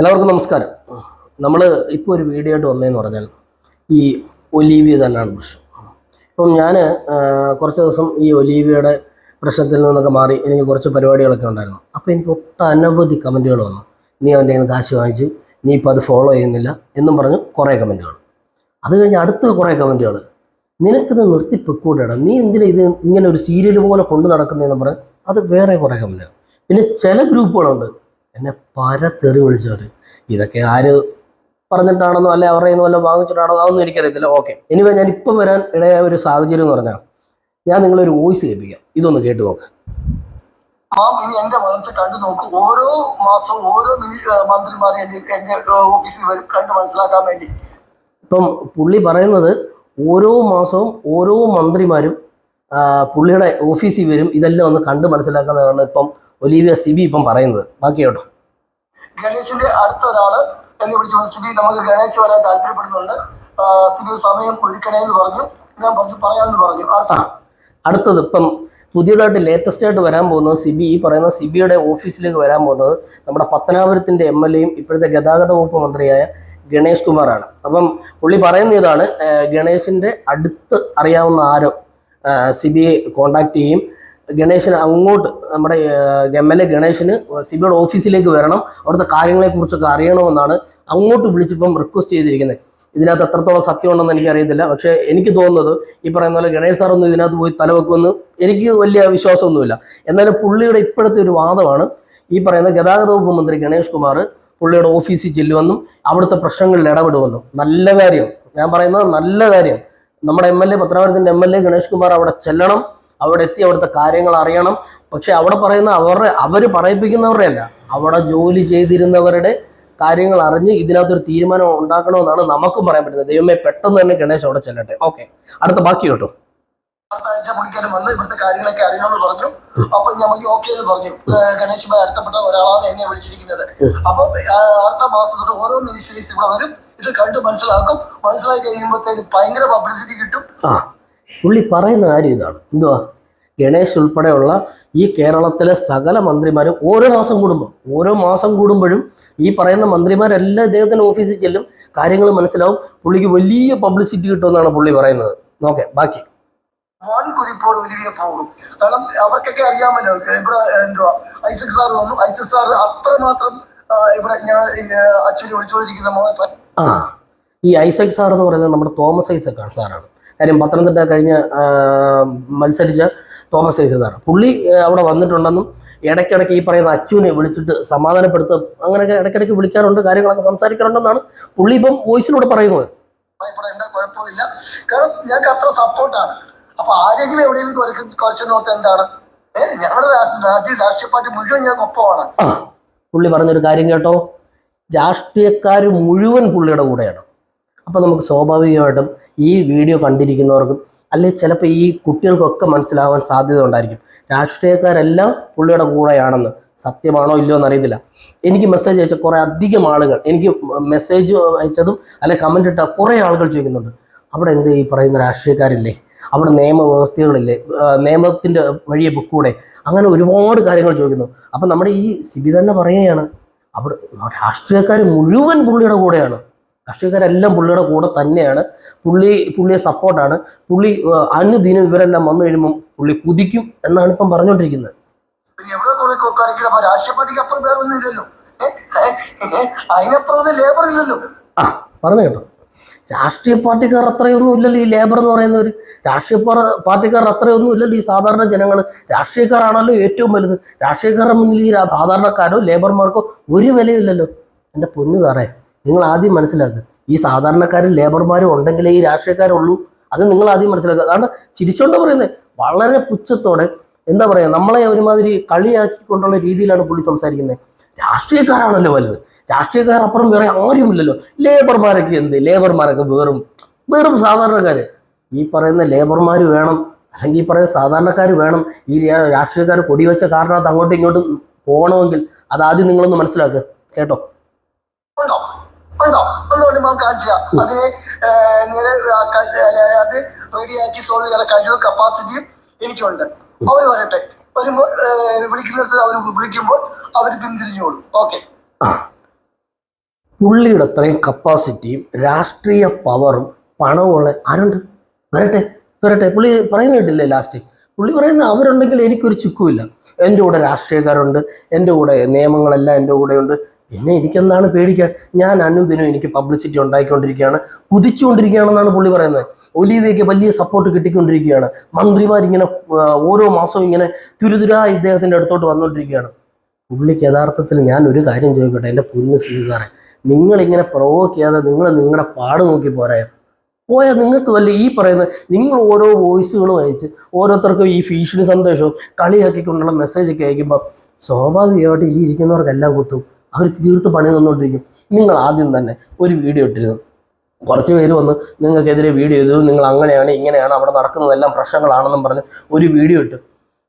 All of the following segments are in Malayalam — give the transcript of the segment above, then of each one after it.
എല്ലാവർക്കും നമസ്കാരം. നമ്മൾ ഇപ്പോൾ ഒരു വീഡിയോ ആയിട്ട് വന്നതെന്ന് പറഞ്ഞാൽ ഈ ഒലീവിയ തന്നെയാണ് പ്രശ്നം. ഇപ്പം ഞാൻ കുറച്ച് ദിവസം ഈ ഒലീവിയയുടെ പ്രശ്നത്തിൽ നിന്നൊക്കെ മാറി എനിക്ക് കുറച്ച് പരിപാടികളൊക്കെ ഉണ്ടായിരുന്നു. അപ്പോൾ എനിക്ക് ഒട്ടനവധി കമന്റുകൾ വന്നു. നീ അവന്റെ നിന്ന് കാശ് വാങ്ങിച്ചു. നീ ഇപ്പോൾ അത് ഫോളോ ചെയ്യുന്നില്ല എന്നും പറഞ്ഞു കുറേ കമന്റുകൾ അത് കഴിഞ്ഞ് അടുത്ത കുറേ കമന്റുകൾ നിനക്കിത് നിർത്തിപ്പൊക്കൂടെടാ. നീ എന്തിനാ ഇത് ഇങ്ങനെ ഒരു സീരിയൽ പോലെ കൊണ്ടു നടക്കുന്നതെന്ന് പറഞ്ഞ് അത് വേറെ കുറേ കമന്റുകൾ പിന്നെ ചില ഗ്രൂപ്പുകളുണ്ട്. എന്നെ പര തെറി വിളിച്ചവർ ഇതൊക്കെ ആര് പറഞ്ഞിട്ടാണെന്നോ അല്ലെ അവരുടെ നിന്ന് വല്ലതും വാങ്ങിച്ചിട്ടാണോ അതൊന്നും എനിക്കറിയത്തില്ല. ഓക്കെ. ഇനിവേ ഞാൻ ഇപ്പം വരാൻ ഇടയായ ഒരു സാഹചര്യം എന്ന് പറഞ്ഞാൽ ഞാൻ നിങ്ങളൊരു വോയിസ് കേൾപ്പിക്കാം. ഇതൊന്ന് കേട്ട് നോക്ക്. മാം ഇത് എന്റെ വളർച്ച കണ്ടു നോക്കും. ഓരോ മാസവും ഓരോ മന്ത്രിമാരെ എന്റെ ഓഫീസിൽ വരും കണ്ട് മനസ്സിലാക്കാൻ വേണ്ടി. ഇപ്പം പുള്ളി പറയുന്നത് ഓരോ മാസവും ഓരോ മന്ത്രിമാരും പുള്ളിയുടെ ഓഫീസിൽ വരും ഇതെല്ലാം ഒന്ന് കണ്ട് മനസ്സിലാക്കുന്നതാണ് ഇപ്പം ഒലീവിയ സിബി ഇപ്പം പറയുന്നത്. ബാക്കി കേട്ടോ. ഗണേശിന്റെ അടുത്ത ഒരാൾ എന്നെ വിളിച്ചു. സിബി നമുക്ക് ഗണേശ് വരാൻ താല്പര്യപ്പെടുന്നുണ്ട്. സിബി സമയം ഒരുക്കണേ എന്ന് പറഞ്ഞു. ഞാൻ പറഞ്ഞു പറയാമെന്ന് പറഞ്ഞു. അടുത്തത് ഇപ്പം പുതിയതായിട്ട് ലേറ്റസ്റ്റ് ആയിട്ട് വരാൻ പോകുന്നത് സിബി. ഈ പറയുന്ന സിബിയുടെ ഓഫീസിലേക്ക് വരാൻ പോകുന്നത് നമ്മുടെ പത്തനാപുരത്തിന്റെ എം എൽ എയും ഇപ്പോഴത്തെ ഗതാഗത വകുപ്പ് മന്ത്രിയായ ഗണേഷ് കുമാറാണ്. അപ്പം പുള്ളി പറയുന്ന ഇതാണ് ഗണേശിന്റെ അടുത്ത് അറിയാവുന്ന ആരോ സിബിയെ കോണ്ടാക്ട് ചെയ്യും ഗണേശന് അങ്ങോട്ട് നമ്മുടെ എം എൽ എ ഗണേശന് സിബിയുടെ ഓഫീസിലേക്ക് വരണം. അവിടുത്തെ കാര്യങ്ങളെ കുറിച്ചൊക്കെ അറിയണമെന്നാണ് അങ്ങോട്ട് വിളിച്ചിപ്പം റിക്വസ്റ്റ് ചെയ്തിരിക്കുന്നത്. ഇതിനകത്ത് എത്രത്തോളം സത്യമുണ്ടെന്ന് എനിക്കറിയത്തില്ല. പക്ഷേ എനിക്ക് തോന്നുന്നത് ഈ പറയുന്ന പോലെ ഗണേഷ് സാറൊന്നും ഇതിനകത്ത് പോയി തലവെക്കുമെന്ന് എനിക്ക് വലിയ വിശ്വാസമൊന്നുമില്ല. എന്നാലും പുള്ളിയുടെ ഇപ്പോഴത്തെ ഒരു വാദമാണ് ഈ പറയുന്ന ഗതാഗത വകുപ്പ് മന്ത്രി ഗണേഷ് കുമാർ പുള്ളിയുടെ ഓഫീസിൽ ചെല്ലുമെന്നും അവിടുത്തെ പ്രശ്നങ്ങളിൽ ഇടപെടുമെന്നും. നല്ല കാര്യം. ഞാൻ പറയുന്നത് നല്ല കാര്യം. നമ്മുടെ M L A പത്രാപുരത്തിന്റെ M L A Ganesh Kumar അവിടെ ചെല്ലണം. അവിടെ എത്തി അവിടുത്തെ കാര്യങ്ങൾ അറിയണം. പക്ഷെ അവിടെ പറയുന്ന അവരുടെ അവർ പറയിപ്പിക്കുന്നവരുടെ അല്ല. അവിടെ ജോലി ചെയ്തിരുന്നവരുടെ കാര്യങ്ങൾ അറിഞ്ഞ് ഇതിനകത്തൊരു തീരുമാനം ഉണ്ടാക്കണമെന്നാണ് നമുക്കും പറയാൻ പറ്റുന്നത്. ദൈവമേ പെട്ടെന്ന് തന്നെ ഗണേശ് അവിടെ ചെല്ലട്ടെ. ഓക്കെ. അടുത്ത ബാക്കി കേട്ടോ. അടുത്ത ആഴ്ച പുള്ളിക്കാരൻ വന്ന് ഇവിടുത്തെ കാര്യങ്ങളൊക്കെ അറിയണമെന്ന് പറഞ്ഞു. അപ്പൊ നമുക്ക് ഓക്കെ എന്ന് പറഞ്ഞു. ഗണേശ് ഗണേഷ് ഭായ് അടുത്തപ്പെട്ട ഒരാളാണ് എന്നെ വിളിച്ചിരിക്കുന്നത്. അപ്പൊ അടുത്ത മാസത്തിൽ ഓരോ മിനിസ്റ്ററീസ് ഇവിടെ വരും. ഇത് കണ്ട് മനസ്സിലാക്കും. മനസ്സിലാക്കി കഴിയുമ്പോഴത്തേക്ക് ഭയങ്കര പബ്ലിസിറ്റി കിട്ടും. പുള്ളി പറയുന്ന കാര്യം ഇതാണ്. എന്തുവാ? ഗണേഷ് ഉൾപ്പെടെയുള്ള ഈ കേരളത്തിലെ സകല മന്ത്രിമാരും ഓരോ മാസം കൂടുമ്പോൾ ഓരോ മാസം കൂടുമ്പോഴും ഈ പറയുന്ന മന്ത്രിമാരെല്ലാം ഇദ്ദേഹത്തിന്റെ ഓഫീസിൽ ചെല്ലും കാര്യങ്ങൾ മനസ്സിലാവും. പുള്ളിക്ക് വലിയ പബ്ലിസിറ്റി കിട്ടുമെന്നാണ് പുള്ളി പറയുന്നത്. ഓക്കെ ബാക്കി. മോൻ കുതിപ്പോൾ ഒലിവിയെ പോകും കാരണം അവർക്കൊക്കെ അറിയാമല്ലോ ഇവിടെ എന്തുവാ? ഐസക് സാർ വന്നു. ഐസക് സാർ അത്രമാത്രം ഇവിടെ ഞാൻ അച്ഛനെ വിളിച്ചുകൊണ്ടിരിക്കുന്ന മോളെ ആ ഈ ഐസക് സാർ എന്ന് പറയുന്നത് നമ്മുടെ തോമസ് ഐസക് ആണ് സാറാണ്. കാര്യം പത്തനംതിട്ട കഴിഞ്ഞ് മത്സരിച്ച തോമസ് ഐസക് പുള്ളി അവിടെ വന്നിട്ടുണ്ടെന്നും ഇടയ്ക്കിടയ്ക്ക് ഈ പറയുന്ന അച്ചുവിനെ വിളിച്ചിട്ട് സമാധാനപ്പെടുത്തും അങ്ങനെയൊക്കെ ഇടയ്ക്കിടയ്ക്ക് വിളിക്കാറുണ്ട് കാര്യങ്ങളൊക്കെ സംസാരിക്കാറുണ്ടെന്നാണ് പുള്ളി ഇപ്പം വോയിസിലൂടെ പറയുന്നത്. കുഴപ്പമില്ല. കാരണം ഞങ്ങൾക്ക് അത്ര സപ്പോർട്ടാണ്. അപ്പൊ ആരെങ്കിലും എവിടെയെങ്കിലും കുറച്ച് കുറച്ചെന്ന് ഓർത്ത് എന്താണ്? ഞങ്ങളുടെ രാഷ്ട്രീയ നാട്ടിൽ രാഷ്ട്രീയ പാർട്ടി മുഴുവൻ ഞങ്ങൾക്ക് ഒപ്പമാണ്. പുള്ളി പറഞ്ഞൊരു കാര്യം കേട്ടോ. രാഷ്ട്രീയക്കാർ മുഴുവൻ പുള്ളിയുടെ കൂടെയാണ്. അപ്പം നമുക്ക് സ്വാഭാവികമായിട്ടും ഈ വീഡിയോ കണ്ടിരിക്കുന്നവർക്കും അല്ലെങ്കിൽ ചിലപ്പോൾ ഈ കുട്ടികൾക്കൊക്കെ മനസ്സിലാവാൻ സാധ്യത ഉണ്ടായിരിക്കും. രാഷ്ട്രീയക്കാരെല്ലാം പുള്ളിയുടെ കൂടെയാണെന്ന്. സത്യമാണോ ഇല്ലയോ എന്നറിയത്തില്ല. എനിക്ക് മെസ്സേജ് അയച്ച കുറേ അധികം ആളുകൾ എനിക്ക് മെസ്സേജ് അയച്ചതും അല്ലെ കമന്റ് ഇട്ട കുറേ ആളുകൾ ചോദിക്കുന്നുണ്ട്. അവിടെ എന്ത് ഈ പറയുന്ന രാഷ്ട്രീയക്കാരില്ലേ? അവിടെ നിയമവ്യവസ്ഥകളില്ലേ? നിയമത്തിന്റെ വഴിയെ പൊക്കൂടെ അങ്ങനെ ഒരുപാട് കാര്യങ്ങൾ ചോദിക്കുന്നു. അപ്പം നമ്മുടെ ഈ സിബി തന്നെ പറയുകയാണ് അവിടെ രാഷ്ട്രീയക്കാർ മുഴുവൻ പുള്ളിയുടെ കൂടെയാണ്. രാഷ്ട്രീയക്കാരെല്ലാം പുള്ളിയുടെ കൂടെ തന്നെയാണ്. പുള്ളി പുള്ളിയെ സപ്പോർട്ടാണ്. പുള്ളി അനുദിനം ഇവരെല്ലാം വന്നു കഴിയുമ്പം പുള്ളി കുതിക്കും എന്നാണ് ഇപ്പം പറഞ്ഞുകൊണ്ടിരിക്കുന്നത് പിന്നെ എവിടെ കൂടെ കാണിക്കില്ല അപ്പൊ രാഷ്ട്രീയ പാർട്ടിക്ക് അപ്പുറം വേറെ ഒന്നും ഇല്ലല്ലോ? അതിനപ്പുറം ഒന്നും ലേബർ ഇല്ലല്ലോ. ആ പറഞ്ഞു കേട്ടോ. രാഷ്ട്രീയ പാർട്ടിക്കാർ അത്രയൊന്നും ഇല്ലല്ലോ ഈ ലേബർ എന്ന് പറയുന്നവർ രാഷ്ട്രീയ പാർ- പാർട്ടിക്കാർ അത്രയൊന്നും ഇല്ലല്ലോ ഈ സാധാരണ ജനങ്ങൾ രാഷ്ട്രീയക്കാരാണല്ലോ ഏറ്റവും വലുത്. രാഷ്ട്രീയക്കാരുടെ മുന്നിൽ ഈ സാധാരണക്കാരോ ലേബർമാർക്കോ ഒരു വിലയില്ലല്ലോ എന്റെ പൊന്നു സാറേ. നിങ്ങൾ ആദ്യം മനസ്സിലാക്കുക. ഈ സാധാരണക്കാരും ലേബർമാരും ഉണ്ടെങ്കിലേ ഈ രാഷ്ട്രീയക്കാരുള്ളൂ. അത് നിങ്ങൾ ആദ്യം മനസ്സിലാക്കുക. കാരണം ചിരിച്ചോണ്ട് പറയുന്നത് വളരെ പുച്ഛത്തോടെ എന്താ പറയുക നമ്മളെ ഒരുമാതിരി കളിയാക്കിക്കൊണ്ടുള്ള രീതിയിലാണ് പുള്ളി സംസാരിക്കുന്നത് രാഷ്ട്രീയക്കാരാണല്ലോ വലുത്. രാഷ്ട്രീയക്കാർ അപ്പുറം വേറെ ആരുമില്ലല്ലോ. ലേബർമാരൊക്കെ എന്ത്? ലേബർമാരൊക്കെ വേറും വെറും സാധാരണക്കാർ ഈ പറയുന്ന ലേബർമാർ വേണം അല്ലെങ്കിൽ ഈ പറയുന്ന സാധാരണക്കാർ വേണം ഈ രാഷ്ട്രീയക്കാർ കൊടിവെച്ച കാരണത്ത് അങ്ങോട്ടും ഇങ്ങോട്ടും പോകണമെങ്കിൽ അതാദ്യം നിങ്ങളൊന്ന് മനസ്സിലാക്കുക കേട്ടോ? നമുക്ക് കാണിച്ചു. അതിനെ അത് റെഡിയാക്കി സോൾവ് ചെയ്യാൻ കഴിവ് കപ്പാസിറ്റിയും എനിക്കുണ്ട്. അവർ വരട്ടെ. വരുമ്പോൾ വിളിക്കുന്നിടത്ത് അവർ വിളിക്കുമ്പോൾ അവർ പിന്തിരിഞ്ഞോളും. ഓക്കെ. പുള്ളിയുടെ അത്രയും കപ്പാസിറ്റിയും രാഷ്ട്രീയ പവറും പണവുമുള്ള ആരുണ്ട്? വരട്ടെ വരട്ടെ. പുള്ളി പറയുന്ന കേട്ടില്ലേ ലാസ്റ്റ് പുള്ളി പറയുന്നത് അവരുണ്ടെങ്കിൽ എനിക്കൊരു ചുക്കുമില്ല. എന്റെ കൂടെ രാഷ്ട്രീയക്കാരുണ്ട് എന്റെ കൂടെ നിയമങ്ങളെല്ലാം എന്റെ കൂടെയുണ്ട്. പിന്നെ എനിക്കെന്താണ് പേടിക്കാൻ ഞാൻ അനുദിനം എനിക്ക് പബ്ലിസിറ്റി ഉണ്ടായിക്കൊണ്ടിരിക്കുകയാണ്. കുതിച്ചുകൊണ്ടിരിക്കുകയാണെന്നാണ് പുള്ളി പറയുന്നത്. ഒലീവയ്ക്ക് വലിയ സപ്പോർട്ട് കിട്ടിക്കൊണ്ടിരിക്കുകയാണ്. മന്ത്രിമാരിങ്ങനെ ഓരോ മാസവും ഇങ്ങനെ തുരുതുരാ ഇദ്ദേഹത്തിന്റെ അടുത്തോട്ട് വന്നുകൊണ്ടിരിക്കുകയാണ് പുള്ളിക്ക് യഥാർത്ഥത്തിൽ ഞാൻ ഒരു കാര്യം ചോദിക്കട്ടെ? എന്റെ പൊന്ന് സീസാറെ നിങ്ങളിങ്ങനെ പ്രൊവോക്ക് ചെയ്യാതെ നിങ്ങൾ നിങ്ങളുടെ പാട് നോക്കി പോരായോ പോയാൽ നിങ്ങൾക്ക് വല്ല ഈ പറയുന്ന നിങ്ങൾ ഓരോ വോയിസുകളും അയച്ച് ഓരോരുത്തർക്കും ഈ ഭീഷണി സന്ദേശവും കളിയാക്കിക്കൊണ്ടുള്ള മെസ്സേജൊക്കെ അയക്കുമ്പോൾ സ്വാഭാവികമായിട്ട് ഈ ഇരിക്കുന്നവർക്കെല്ലാം കുത്തും. അവർ തീർത്ത് പണി തന്നുകൊണ്ടിരിക്കും നിങ്ങൾ ആദ്യം തന്നെ ഒരു വീഡിയോ ഇട്ടിരുന്നു. കുറച്ച് പേര് വന്ന് നിങ്ങൾക്കെതിരെ വീഡിയോ ചെയ്തു നിങ്ങൾ അങ്ങനെയാണ് ഇങ്ങനെയാണ് അവിടെ നടക്കുന്നതെല്ലാം പ്രശ്നങ്ങളാണെന്നും പറഞ്ഞ് ഒരു വീഡിയോ ഇട്ടു.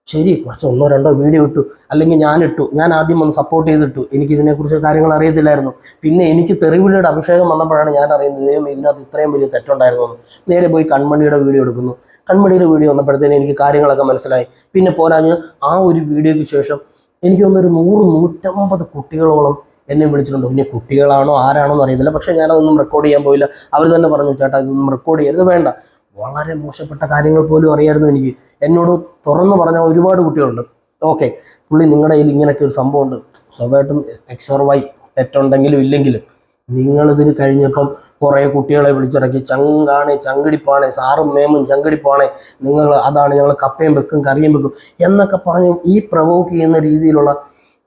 ശരി കുറച്ച് ഒന്നോ രണ്ടോ വീഡിയോ ഇട്ടു. അല്ലെങ്കിൽ ഞാൻ ഇട്ടു. ഞാൻ ആദ്യം ഒന്ന് സപ്പോർട്ട് ചെയ്തിട്ടു. എനിക്ക് ഇതിനെക്കുറിച്ച് കാര്യങ്ങൾ അറിയത്തില്ലായിരുന്നു. പിന്നെ എനിക്ക് തെറിവിളിയുടെ അഭിഷേകം വന്നപ്പോഴാണ് ഞാൻ അറിയുന്നത് ദൈവം ഇതിനകത്ത് ഇത്രയും വലിയ തെറ്റുണ്ടായിരുന്നു നേരെ പോയി കൺമണിയുടെ വീഡിയോ എടുക്കുന്നു. കൺമണിയുടെ വീഡിയോ വന്നപ്പോഴത്തേനും എനിക്ക് കാര്യങ്ങളൊക്കെ മനസ്സിലായി. പിന്നെ പോരാഞ്ഞ് ആ ഒരു വീഡിയോയ്ക്ക് ശേഷം എനിക്ക് തോന്നുന്നൊരു നൂറ് നൂറ്റമ്പത് കുട്ടികളോളം എന്നെ വിളിച്ചിട്ടുണ്ട്. പിന്നെ കുട്ടികളാണോ ആരാണോ എന്ന് അറിയത്തില്ല. പക്ഷേ ഞാനതൊന്നും റെക്കോർഡ് ചെയ്യാൻ പോയില്ല. അവർ തന്നെ പറഞ്ഞു ചേട്ടാ ഇതൊന്നും റെക്കോർഡ് ചെയ്യരുത് വേണ്ട. വളരെ മോശപ്പെട്ട കാര്യങ്ങൾ പോലും അറിയായിരുന്നു എനിക്ക്. എന്നോട് തുറന്നു പറഞ്ഞ ഒരുപാട് കുട്ടികളുണ്ട്. ഓക്കെ പുള്ളി നിങ്ങളുടെ കയ്യിൽ ഇങ്ങനെയൊക്കെ ഒരു സംഭവമുണ്ട്. സ്വാഭാവികമായിട്ടും എക്സ് ഓർ വൈ തെറ്റുണ്ടെങ്കിലും ഇല്ലെങ്കിലും നിങ്ങളിതിന് കഴിഞ്ഞപ്പം കുറേ കുട്ടികളെ വിളിച്ചിറക്കി ചങ്കാണെ ചങ്കടിപ്പാണേ സാറും മേമും ചങ്കടിപ്പാണേ നിങ്ങൾ അതാണ് ഞങ്ങൾ കപ്പയും വെക്കും കറിയും വെക്കും എന്നൊക്കെ പറഞ്ഞ് ഈ പ്രവോക്ക് ചെയ്യുന്ന രീതിയിലുള്ള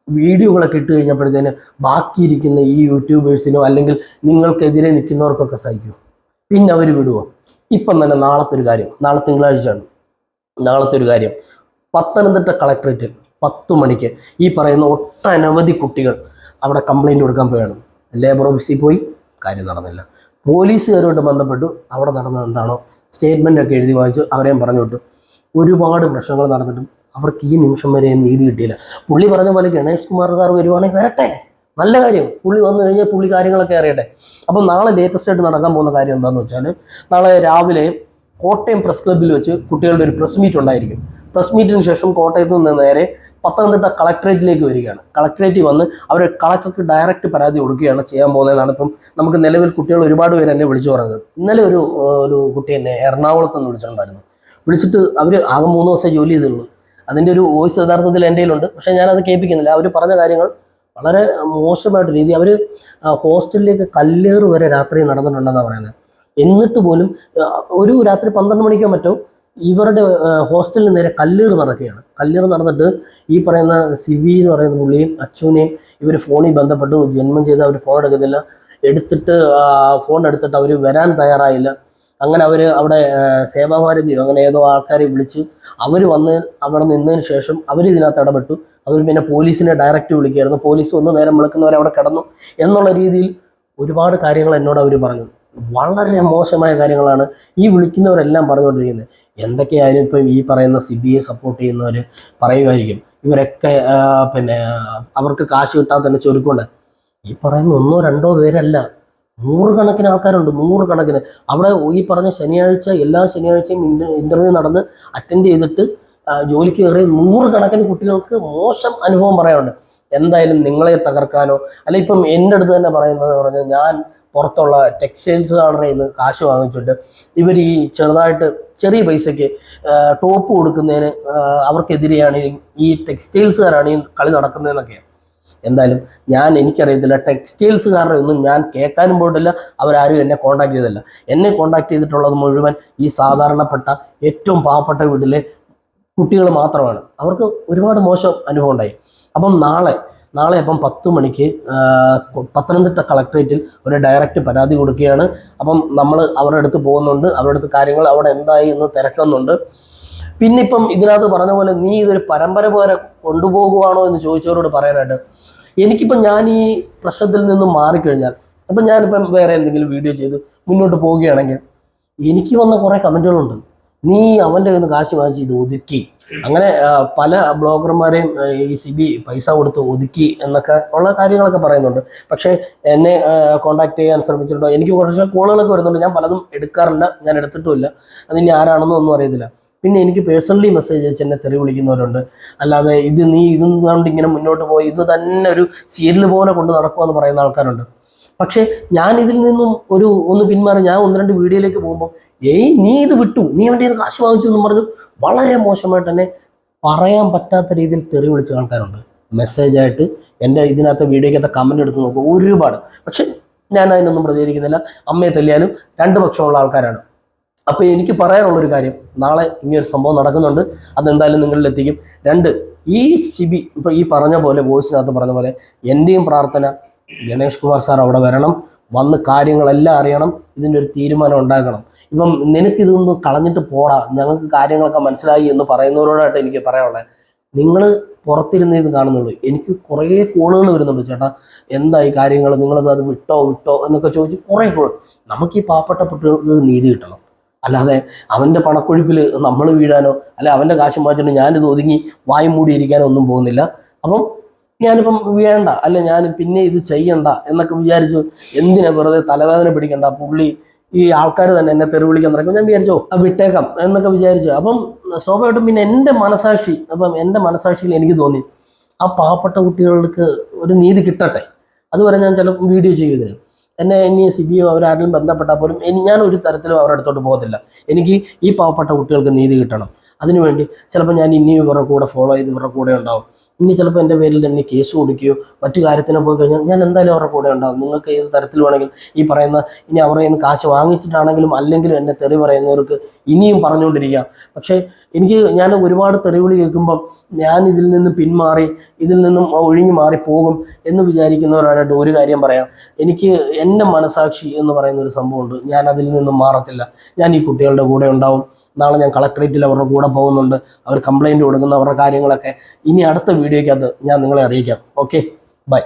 വീഡിയോകളൊക്കെ ഇട്ട് കഴിഞ്ഞപ്പോഴത്തേന് ബാക്കിയിരിക്കുന്ന ഈ യൂട്യൂബേഴ്സിനോ അല്ലെങ്കിൽ നിങ്ങൾക്കെതിരെ നിൽക്കുന്നവർക്കൊക്കെ സഹിക്കും. പിന്നെ അവർ വിടുവോ? ഇപ്പം തന്നെ നാളത്തെ ഒരു കാര്യം നാളെ തിങ്കളാഴ്ചയാണ് നാളത്തെ ഒരു കാര്യം പത്തനംതിട്ട കളക്ടറേറ്റിൽ പത്ത് മണിക്ക് ഈ പറയുന്ന ഒട്ടനവധി കുട്ടികൾ അവിടെ കംപ്ലൈന്റ് കൊടുക്കാൻ പോവുകയാണ് ലേബർ ഓഫീസിൽ പോയി. കാര്യം നടന്നില്ല. പോലീസുകാരുമായിട്ട് ബന്ധപ്പെട്ടു. അവിടെ നടന്നത് എന്താണോ സ്റ്റേറ്റ്മെന്റ് ഒക്കെ എഴുതി വായിച്ച്. അവരെയും പറഞ്ഞു വിട്ടു. ഒരുപാട് പ്രശ്നങ്ങൾ നടന്നിട്ടും അവർക്ക് ഈ നിമിഷം വരെയും നീതി കിട്ടിയില്ല. പുള്ളി പറഞ്ഞ പോലെ ഗണേഷ് കുമാർ സാർ വരുവാണെങ്കിൽ വരട്ടെ. നല്ല കാര്യം. പുള്ളി വന്നു കഴിഞ്ഞാൽ പുള്ളി കാര്യങ്ങളൊക്കെ അറിയട്ടെ. അപ്പം നാളെ ലേറ്റസ്റ്റ് ആയിട്ട് നടക്കാൻ പോകുന്ന കാര്യം എന്താണെന്ന് വെച്ചാൽ നാളെ രാവിലെ കോട്ടയം പ്രസ് ക്ലബ്ബിൽ വെച്ച് കുട്ടികളുടെ ഒരു പ്രസ് മീറ്റ് ഉണ്ടായിരിക്കും. പ്രസ് മീറ്റിന് ശേഷം കോട്ടയത്ത് നിന്ന് നേരെ പത്തനംതിട്ട കളക്ടറേറ്റിലേക്ക് വരികയാണ്. കളക്ടറേറ്റിൽ വന്ന് അവർ കളക്ടർക്ക് ഡയറക്റ്റ് പരാതി കൊടുക്കുകയാണ് ചെയ്യാൻ പോകുന്നതെന്നാണ് ഇപ്പം നമുക്ക് നിലവിൽ കുട്ടികൾ ഒരുപാട് പേര് എന്നെ വിളിച്ചു പറഞ്ഞത് ഇന്നലെ ഒരു ഒരു കുട്ടി എന്നെ എറണാകുളത്ത് നിന്ന് വിളിച്ചിട്ടുണ്ടായിരുന്നു. വിളിച്ചിട്ട് അവർ ആകെ മൂന്ന് ദിവസം ജോലി ചെയ്തുള്ളൂ. അതിന്റെ ഒരു വോയിസ് യഥാർത്ഥത്തിൽ എന്റെ കയ്യിലുണ്ട്. പക്ഷേ ഞാനത് കേൾപ്പിക്കുന്നില്ല. അവർ പറഞ്ഞ കാര്യങ്ങൾ വളരെ മോശമായിട്ട് രീതി അവർ ഹോസ്റ്റലിലേക്ക് കല്ലേറ് വരെ രാത്രി നടന്നിട്ടുണ്ടെന്നാണ് പറയുന്നത്. എന്നിട്ട് പോലും ഒരു രാത്രി പന്ത്രണ്ട് മണിക്കോ മറ്റോ ഇവരുടെ ഹോസ്റ്റലിന് നേരെ കല്ലേറ് നടക്കുകയാണ്. കല്ലേറ് നടന്നിട്ട് ഈ പറയുന്ന സിവി എന്ന് പറയുന്ന പുള്ളിയും അച്ഛനെയും ഇവർ ഫോണിൽ ബന്ധപ്പെട്ട് ജന്മം ചെയ്ത് അവർ ഫോൺ എടുക്കുന്നില്ല. എടുത്തിട്ട് ഫോൺ എടുത്തിട്ട് അവർ വരാൻ തയ്യാറായില്ല. അങ്ങനെ അവർ അവിടെ സേവാഭാരതി അങ്ങനെ ഏതോ ആൾക്കാരെ വിളിച്ച് അവർ വന്ന് അവിടെ നിന്നതിന് ശേഷം അവർ ഇതിനകത്ത് ഇടപെട്ടു. അവർ പിന്നെ പോലീസിനെ ഡയറക്റ്റ് വിളിക്കുകയായിരുന്നു. പോലീസ് ഒന്ന് നേരം വിളിക്കുന്നവരെ അവിടെ കിടന്നു. എന്നുള്ള രീതിയിൽ ഒരുപാട് കാര്യങ്ങൾ എന്നോട് അവർ പറഞ്ഞു. വളരെ മോശമായ കാര്യങ്ങളാണ് ഈ വിളിക്കുന്നവരെല്ലാം പറഞ്ഞുകൊണ്ടിരിക്കുന്നത്. എന്തൊക്കെയായാലും ഇപ്പം ഈ പറയുന്ന സിബിയെ സപ്പോർട്ട് ചെയ്യുന്നവർ പറയുമായിരിക്കും. ഇവരൊക്കെ പിന്നെ അവർക്ക് കാശ് കിട്ടാൻ തന്നെ ചുരുക്കൊണ്ട്. ഈ പറയുന്ന ഒന്നോ രണ്ടോ പേരല്ല. നൂറുകണക്കിന് ആൾക്കാരുണ്ട് നൂറുകണക്കിന്. അവിടെ ഈ പറഞ്ഞ ശനിയാഴ്ച എല്ലാ ശനിയാഴ്ചയും ഇന്റർവ്യൂ നടന്ന് അറ്റൻഡ് ചെയ്തിട്ട് ജോലിക്ക് കയറി നൂറുകണക്കിന് കുട്ടികൾക്ക് മോശം അനുഭവം പറയാനുണ്ട്. എന്തായാലും നിങ്ങളെ തകർക്കാനോ അല്ല ഇപ്പം എന്റെ അടുത്ത് തന്നെ പറയുന്നത് പറഞ്ഞാൽ ഞാൻ പുറത്തുള്ള ടെക്സ്റ്റൈൽസ് കാണറിൽ നിന്ന് കാശ് വാങ്ങിച്ചിട്ട് ഇവർ ഈ ചെറുതായിട്ട് ചെറിയ പൈസയ്ക്ക് ടോപ്പ് കൊടുക്കുന്നതിന് അവർക്കെതിരെയാണ് ഈ- ടെക്സ്റ്റൈൽസുകാരാണ് ഈ കളി നടക്കുന്നതെന്നൊക്കെയാണ് എന്തായാലും ഞാൻ എനിക്കറിയത്തില്ല ടെക്സ്റ്റൈൽസുകാരുടെ ഒന്നും ഞാൻ കേൾക്കാനും പോയിട്ടില്ല അവരാരും എന്നെ കോൺടാക്ട് ചെയ്തില്ല. എന്നെ കോൺടാക്ട് ചെയ്തിട്ടുള്ളത് മുഴുവൻ ഈ സാധാരണപ്പെട്ട ഏറ്റവും പാവപ്പെട്ട വീട്ടിലെ കുട്ടികൾ മാത്രമാണ്. അവർക്ക് ഒരുപാട് മോശം അനുഭവം ഉണ്ടായി. അപ്പം നാളെ നാളെ അപ്പം പത്ത് മണിക്ക് പത്തനംതിട്ട കളക്ട്രേറ്റിൽ ഒരു ഡയറക്റ്റ് പരാതി കൊടുക്കുകയാണ്. അപ്പം നമ്മൾ അവരുടെ അടുത്ത് പോകുന്നുണ്ട്. അവരുടെ അടുത്ത് കാര്യങ്ങൾ അവിടെ എന്തായി എന്ന് തിരക്കുന്നുണ്ട്. പിന്നെ ഇപ്പം ഇതിനകത്ത് പറഞ്ഞ പോലെ നീ ഇതൊരു പരമ്പര പോലെ കൊണ്ടുപോകുവാണോ എന്ന് ചോദിച്ചവരോട് പറയാനായിട്ട്. എനിക്കിപ്പം ഞാൻ ഈ പ്രശ്നത്തിൽ നിന്നും മാറിക്കഴിഞ്ഞാൽ അപ്പം ഞാനിപ്പം വേറെ എന്തെങ്കിലും വീഡിയോ ചെയ്ത് മുന്നോട്ട് പോവുകയാണെങ്കിൽ എനിക്ക് വന്ന കുറേ കമന്റുകളുണ്ട്. നീ അവന്റെ കയ്യിൽ നിന്ന് കാശ് വാങ്ങിച്ച് ഇത് ഒതുക്കി. അങ്ങനെ പല ബ്ലോഗർമാരെയും ഈ സി ബി പൈസ കൊടുത്ത് ഒതുക്കി എന്നൊക്കെ ഉള്ള കാര്യങ്ങളൊക്കെ പറയുന്നുണ്ട്. പക്ഷേ എന്നെ കോണ്ടാക്ട് ചെയ്യാൻ ശ്രമിച്ചിട്ടുണ്ടോ? എനിക്ക് കുറച്ച് കോളുകളൊക്കെ വരുന്നുണ്ട്. ഞാൻ പലതും എടുക്കാറില്ല. ഞാൻ എടുത്തിട്ടുമില്ല. അത് ഇനി ആരാണെന്നോ ഒന്നും അറിയത്തില്ല. പിന്നെ എനിക്ക് പേഴ്സണലി മെസ്സേജ് അയച്ച് എന്നെ തെറി വിളിക്കുന്നവരുണ്ട്. അല്ലാതെ ഇത് നീ ഇതും ഇങ്ങനെ മുന്നോട്ട് പോയി ഇത് തന്നെ ഒരു സീരിയൽ പോലെ കൊണ്ട് നടക്കുമെന്ന് പറയുന്ന ആൾക്കാരുണ്ട്. പക്ഷേ ഞാൻ ഇതിൽ നിന്നും ഒരു ഒന്ന് പിന്മാറി ഞാൻ ഒന്ന് രണ്ട് വീഡിയോയിലേക്ക് പോകുമ്പോൾ ഏയ് നീ ഇത് വിട്ടു. നീ അവന്റെ ഇത് കാശ് വാങ്ങിച്ചു എന്ന് പറഞ്ഞു വളരെ മോശമായിട്ട് തന്നെ പറയാൻ പറ്റാത്ത രീതിയിൽ തെറി വിളിച്ച ആൾക്കാരുണ്ട്. മെസ്സേജായിട്ട് എന്റെ ഇതിനകത്ത് വീഡിയോക്കകത്ത് കമന്റ് എടുത്ത് നോക്കും. ഒരുപാട്. പക്ഷെ ഞാൻ അതിനൊന്നും പ്രതികരിക്കുന്നില്ല. അമ്മയെ തല്ലിയാലും രണ്ട് പക്ഷമുള്ള ആൾക്കാരാണ്. അപ്പോൾ എനിക്ക് പറയാനുള്ളൊരു കാര്യം നാളെ ഇങ്ങനൊരു സംഭവം നടക്കുന്നുണ്ട്. അതെന്തായാലും നിങ്ങളിലെത്തിക്കും രണ്ട് ഈ ശിബി ഇപ്പോൾ ഈ പറഞ്ഞ പോലെ വോയിസിനകത്ത് പറഞ്ഞ പോലെ എന്റെയും പ്രാർത്ഥന ഗണേഷ് കുമാർ സാർ അവിടെ വരണം. വന്ന് കാര്യങ്ങളെല്ലാം അറിയണം. ഇതിന്റെ ഒരു തീരുമാനം ഉണ്ടാക്കണം. ഇപ്പം നിനക്കിതൊന്ന് കളഞ്ഞിട്ട് പോടാ. ഞങ്ങൾക്ക് കാര്യങ്ങളൊക്കെ മനസ്സിലായി എന്ന് പറയുന്നവരോടായിട്ട് എനിക്ക് പറയാനുള്ളത് നിങ്ങൾ പുറത്തിരുന്ന് ഇത് കാണുന്നുള്ളൂ. എനിക്ക് കുറേ കോളുകൾ വരുന്നുണ്ട് ചേട്ടാ. എന്തായി കാര്യങ്ങൾ നിങ്ങളത് അത് വിട്ടോ വിട്ടോ എന്നൊക്കെ ചോദിച്ച് കുറേ കോൾ നമുക്ക് ഈ പാവപ്പെട്ട കുട്ടികൾക്ക് നീതി കിട്ടണം. അല്ലാതെ അവന്റെ പണക്കൊഴുപ്പിൽ നമ്മൾ വീഴാനോ അല്ലെ അവന്റെ കാശ് മാറ്റിട്ട് ഞാനിത് ഒതുങ്ങി വായും മൂടിയിരിക്കാനോ ഒന്നും പോകുന്നില്ല. അപ്പം ഞാനിപ്പം വേണ്ട അല്ല ഞാൻ പിന്നെ ഇത് ചെയ്യണ്ട എന്നൊക്കെ വിചാരിച്ചു എന്തിനാ വെറുതെ തലവേദന പിടിക്കണ്ട പുള്ളി ഈ ആൾക്കാർ തന്നെ എന്നെ തെറി വിളിക്കാൻ തുടങ്ങും. ഞാൻ വിചാരിച്ചോ വിട്ടേക്കാം എന്നൊക്കെ വിചാരിച്ചു. അപ്പം സ്വാഭാവികമായിട്ടും പിന്നെ എന്റെ മനസാക്ഷി അപ്പം എന്റെ മനസാക്ഷിയിൽ എനിക്ക് തോന്നി ആ പാവപ്പെട്ട കുട്ടികൾക്ക് ഒരു നീതി കിട്ടട്ടെ. അതുവരെ ഞാൻ ചില വീഡിയോ ചെയ്യും ഇതിന് എന്നെ ഇനി സി ബി അവരാരെങ്കിലും ബന്ധപ്പെട്ടാൽ പോലും ഇനി ഞാൻ ഒരു തരത്തിലും അവരുടെ അടുത്തോട്ട് പോകത്തില്ല. എനിക്ക് ഈ പാവപ്പെട്ട കുട്ടികൾക്ക് നീതി കിട്ടണം. അതിനുവേണ്ടി ചിലപ്പോൾ ഞാൻ ഇനിയും ഇവരുടെ കൂടെ ഫോളോ ചെയ്ത് ഇവരുടെ കൂടെ ഉണ്ടാവും. ഇനി ചിലപ്പോൾ എന്റെ പേരിൽ എന്നെ കേസ് കൊടുക്കുകയോ മറ്റു കാര്യത്തിന് പോയി കഴിഞ്ഞാൽ ഞാൻ എന്തായാലും അവരുടെ കൂടെ ഉണ്ടാകും നിങ്ങൾക്ക് ഏത് തരത്തിൽ വേണമെങ്കിലും ഈ പറയുന്ന ഇനി അവരുടെ നിന്ന് കാശ് വാങ്ങിച്ചിട്ടാണെങ്കിലും അല്ലെങ്കിലും എന്നെ തെറി പറയുന്നവർക്ക് ഇനിയും പറഞ്ഞുകൊണ്ടിരിക്കാം. പക്ഷേ എനിക്ക് ഞാൻ ഒരുപാട് തെറിവിളി കേൾക്കുമ്പം ഞാൻ ഇതിൽ നിന്ന് പിന്മാറി ഇതിൽ നിന്നും ഒഴിഞ്ഞു മാറി പോകും എന്ന് വിചാരിക്കുന്നവരായിട്ട് ഒരു കാര്യം പറയാം. എനിക്ക് എന്റെ മനസാക്ഷി എന്ന് പറയുന്ന ഒരു സംഭവമുണ്ട്. ഞാൻ അതിൽ നിന്നും മാറത്തില്ല. ഞാൻ ഈ കുട്ടികളുടെ കൂടെ ഉണ്ടാവും. നാളെ ഞാൻ കളക്ടറേറ്റിൽ അവരുടെ കൂടെ പോകുന്നുണ്ട്. അവർ കംപ്ലൈന്റ് കൊടുക്കുന്ന അവരുടെ കാര്യങ്ങളൊക്കെ. ഇനി അടുത്ത വീഡിയോയ്ക്കകത്ത് ഞാൻ നിങ്ങളെ അറിയിക്കാം. Okay bye